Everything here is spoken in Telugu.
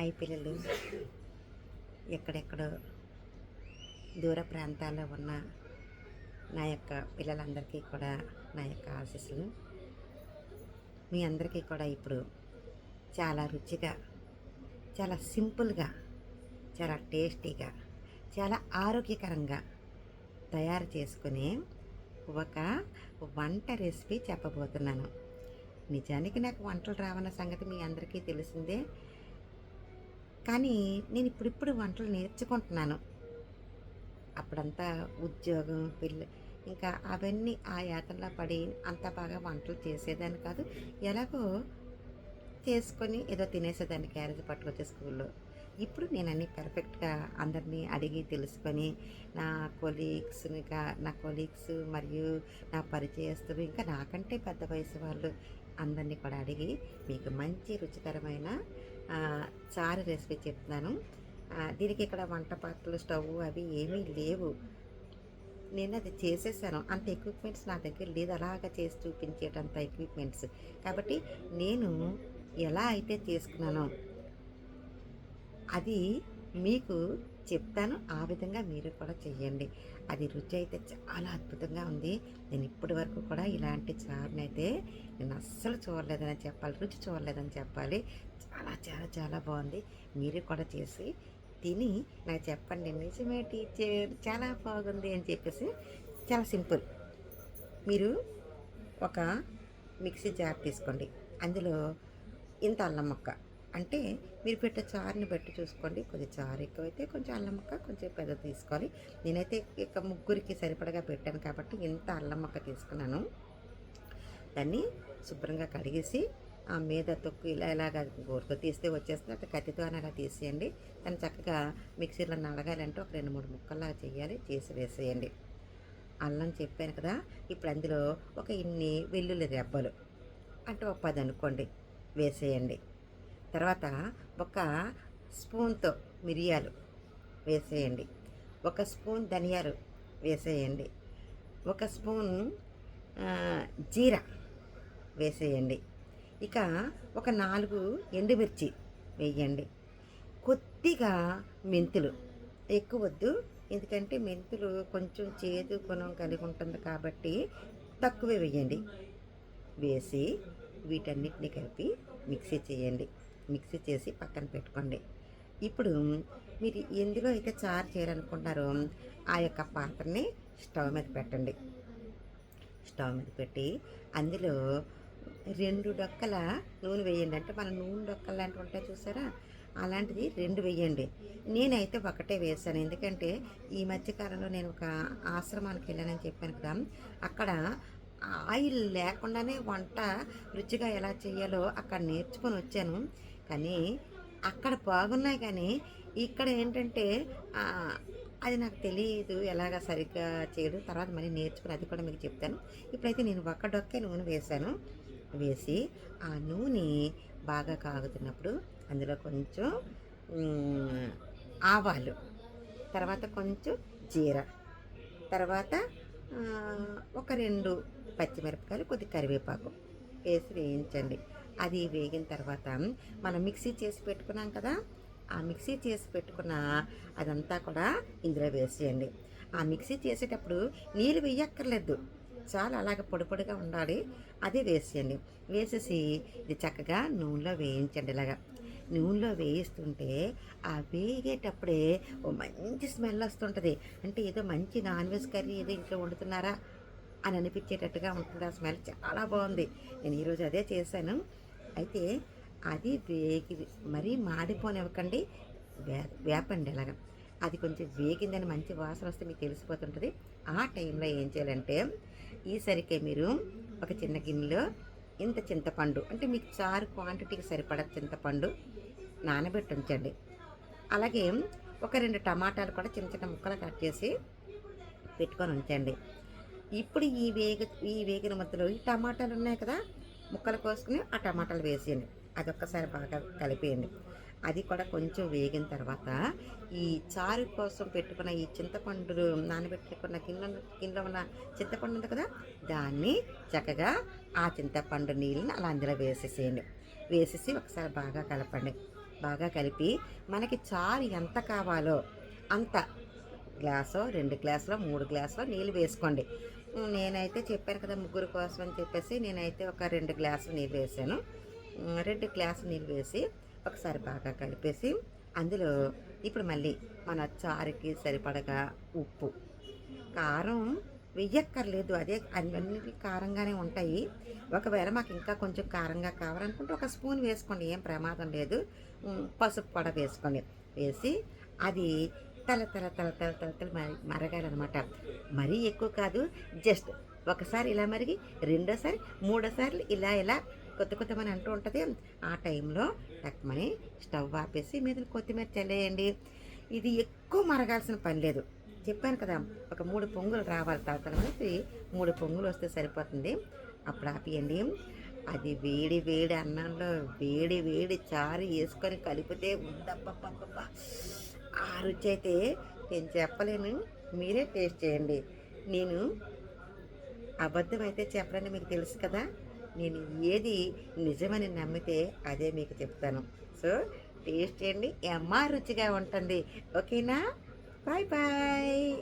హాయ్ పిల్లలు ఎక్కడెక్కడో దూర ప్రాంతాల్లో ఉన్న నా యొక్క పిల్లలందరికీ కూడా నా యొక్క ఆశీస్సులు. మీ అందరికీ కూడా ఇప్పుడు చాలా రుచిగా చాలా సింపుల్గా చాలా టేస్టీగా చాలా ఆరోగ్యకరంగా తయారు చేసుకునే ఒక వంట రెసిపీ చెప్పబోతున్నాను. నిజానికి నాకు వంటలు రావన్న సంగతి మీ అందరికీ తెలిసిందే. కానీ నేను ఇప్పుడిప్పుడు వంటలు నేర్చుకుంటున్నాను. అప్పుడంతా ఉద్యోగం పిల్ల ఇంకా అవన్నీ ఆ యాతనలో పడి అంత బాగా వంటలు చేసేదాన్ని కాదు. ఎలాగో చేసుకొని ఏదో తినేసేదాన్ని క్యారేజ్ పట్టుకొచ్చే స్కూల్లో. ఇప్పుడు నేను అన్ని పర్ఫెక్ట్గా అందరినీ అడిగి తెలుసుకొని నా కొలీగ్స్ ఇంకా నా కొలీగ్స్ మరియు నా పరిచయస్తులు ఇంకా నాకంటే పెద్ద వయసు వాళ్ళు అందరినీ కూడా అడిగి మీకు మంచి రుచికరమైన చారు రెసిపీ చెప్తున్నాను. దీనికి ఇక్కడ వంట పాత్రలు స్టవ్ అవి ఏమీ లేవు. నేను అది చేసేసాను. అంత ఎక్విప్మెంట్స్ నా దగ్గర లేదు. అలాగా చేసి చూపించేటంత ఎక్విప్మెంట్స్ కాబట్టి నేను ఎలా అయితే చేసుకున్నానో అది మీకు చెప్తాను. ఆ విధంగా మీరు కూడా చెయ్యండి. అది రుచి అయితే చాలా అద్భుతంగా ఉంది. నేను ఇప్పటి వరకు కూడా ఇలాంటి చారుని అయితే నేను అస్సలు చూడలేదని చెప్పాలి. రుచి చూడలేదని చెప్పాలి. చాలా చాలా చాలా బాగుంది. మీరు కూడా చేసి తిని నాకు చెప్పండి. నిజమే టీచర్ చాలా బాగుంది అని చెప్పేసి చాలా సింపుల్. మీరు ఒక మిక్సీ జార్ తీసుకోండి. అందులో ఇంత అల్లం ముక్క. అంటే మీరు పెట్టే చారుని బట్టి చూసుకోండి. కొంచెం చారు ఎక్కువైతే కొంచెం అల్లం ముక్క కొంచెం పెద్ద తీసుకోవాలి. నేనైతే ఇక ముగ్గురికి సరిపడగా పెట్టాను కాబట్టి ఇంత అల్లం ముక్క తీసుకున్నాను. దాన్ని శుభ్రంగా కడిగేసి ఆ మీద తొక్కు ఇలా ఇలాగ గోరుతో తీస్తే వచ్చేస్తుంది. అట్లా కత్తితో అలా తీసేయండి. దాన్ని చక్కగా మిక్సీలో నలగాలంటే ఒక రెండు మూడు ముక్కల్లా చేయాలి. చేసి వేసేయండి. అల్లం చెప్పాను కదా ఇప్పుడు అందులో ఒక ఇన్ని వెల్లుల్లి రెబ్బలు అంటే ఒక పది అనుకోండి వేసేయండి. తర్వాత ఒక స్పూన్తో మిరియాలు వేసేయండి. ఒక స్పూన్ ధనియాలు వేసేయండి. ఒక స్పూన్ జీరా వేసేయండి. ఇక ఒక నాలుగు ఎండుమిర్చి వేయండి. కొద్దిగా మెంతులు. ఎక్కువ వద్దు. ఎందుకంటే మెంతులు కొంచెం చేదు గుణం కలిగి ఉంటుంది కాబట్టి తక్కువే వేయండి. వేసి వీటన్నిటిని కలిపి మిక్సీ చేయండి. మిక్సీ చేసి పక్కన పెట్టుకోండి. ఇప్పుడు మీరు ఎందులో అయితే చారు చేయాలనుకుంటున్నారో ఆ యొక్క పాత్రని స్టవ్ మీద పెట్టండి. స్టవ్ మీద పెట్టి అందులో రెండు డొక్కల నూనె వేయండి. అంటే మన నూనె డొక్కలు లాంటివి ఉంటాయి చూసారా? అలాంటిది రెండు వేయండి. నేనైతే ఒకటే వేసాను ఎందుకంటే ఈ మధ్యకాలంలో నేను ఒక ఆశ్రమానికి వెళ్ళానని చెప్పాను కదా. అక్కడ ఆయిల్ లేకుండానే వంట రుచిగా ఎలా చేయాలో అక్కడ నేర్చుకొని వచ్చాను. కానీ అక్కడ బాగున్నాయి కానీ ఇక్కడ ఏంటంటే అది నాకు తెలియదు ఎలాగ సరిగ్గా చేయడం. తర్వాత మళ్ళీ నేర్చుకుని అది కూడా మీకు చెప్తాను. ఇప్పుడైతే నేను ఒక్కడొక్కే నూనె వేశాను. వేసి ఆ నూనె బాగా కాగుతున్నప్పుడు అందులో కొంచెం ఆవాలు తర్వాత కొంచెం జీర తర్వాత ఒక రెండు పచ్చిమిరపకాయలు కొద్ది కరివేపాకు వేసి వేయించండి. అది వేగిన తర్వాత మనం మిక్సీ చేసి పెట్టుకున్నాం కదా ఆ మిక్సీ చేసి పెట్టుకున్న అదంతా కూడా ఇందులో వేసేయండి ఆ మిక్సీ చేసేటప్పుడు నీళ్ళు వేయక్కర్లేదు చాలా అలాగ పొడి పొడిగా ఉండాలి అది వేసేయండి వేసేసి ఇది చక్కగా నూనెలో వేయించండి ఇలాగా. నూనెలో వేయిస్తుంటే ఆ వేగేటప్పుడే ఓ మంచి స్మెల్ వస్తుంటుంది. అంటే ఏదో మంచి నాన్ వెజ్ కర్రీ ఏదో ఇంట్లో వండుతున్నారా అని అనిపించేటట్టుగా ఉంటుంది. ఆ స్మెల్ చాలా బాగుంది. నేను ఈరోజు అదే చేశాను. అయితే అది వేగి మరీ మాడిపోనివ్వకండి. వే వేపండి అలాగా అది కొంచెం వేగిందని మంచి వాసన వస్తే మీకు తెలిసిపోతుంటుంది. ఆ టైంలో ఏం చేయాలంటే ఈసరికే మీరు ఒక చిన్న గిన్నెలో ఇంత చింతపండు అంటే మీకు చారు క్వాంటిటీకి సరిపడ చింతపండు నానబెట్టి ఉంచండి. అలాగే ఒక రెండు టమాటాలు కూడా చిన్న చిన్న ముక్కలు కట్ చేసి పెట్టుకొని ఉంచండి. ఇప్పుడు ఈ వేగ ఈ వేగిన మధ్యలో ఈ టమాటాలు ఉన్నాయి కదా ముక్కలు కోసుకుని ఆ టమాటాలు వేసేయండి. అదొక్కసారి బాగా కలిపేయండి. అది కూడా కొంచెం వేగిన తర్వాత ఈ చారు కోసం పెట్టుకున్న ఈ చింతపండు నానబెట్టుకున్న గిన్నె కింద ఉన్న చింతపండు ఉంది కదా దాన్ని చక్కగా ఆ చింతపండు నీళ్ళని అలా అందులో వేసేసేయండి. వేసేసి ఒకసారి బాగా కలపండి. బాగా కలిపి మనకి చారు ఎంత కావాలో అంత గ్లాసో రెండు గ్లాసులో మూడు గ్లాసులో నీళ్ళు వేసుకోండి. నేనైతే చెప్పాను కదా ముగ్గురు కోసం అని చెప్పేసి నేనైతే ఒక రెండు గ్లాసులు నీళ్ళు వేసాను. రెండు గ్లాసులు నీళ్ళు వేసి ఒకసారి బాగా కలిపేసి అందులో ఇప్పుడు మళ్ళీ మన చారుకి సరిపడగా ఉప్పు. కారం వెయ్యక్కర్లేదు. అదే అన్నీ కారంగానే ఉంటాయి. ఒకవేళ మాకు ఇంకా కొంచెం కారంగా కావాలనుకుంటే ఒక స్పూన్ వేసుకోండి. ఏం ప్రమాదం లేదు. పసుపు కూడా వేసుకోండి. వేసి అది తల తల తల తల తల తల మరి మరగాలన్నమాట మరీ ఎక్కువ కాదు జస్ట్ ఒకసారి ఇలా మరిగి రెండోసారి మూడోసార్లు ఇలా ఇలా కొత్త కొత్త మని అంటూ ఉంటుంది. ఆ టైంలో టక్మని స్టవ్ ఆపేసి మీద కొత్తిమీర చల్లేయండి. ఇది ఎక్కువ మరగాల్సిన పని లేదు. చెప్పాను కదా ఒక మూడు పొంగులు రావాలి. తర్వాత మనకి మూడు పొంగులు వస్తే సరిపోతుంది. అప్పుడు ఆపియండి. అది వేడి వేడి అన్నంలో వేడి వేడి చారు వేసుకొని కలిపితే ఉందబ్బబ్బబ్బబ్బా. ఆ రుచి అయితే నేను చెప్పలేను. మీరే టేస్ట్ చేయండి. నేను అబద్ధం అయితే చెప్పడానికి మీకు తెలుసు కదా. నేను ఏది నిజమని నమ్మితే అదే మీకు చెప్తాను. సో టేస్ట్ చేయండి. ఎమ్మ రుచిగా ఉంటుంది. ఓకేనా? Bye bye.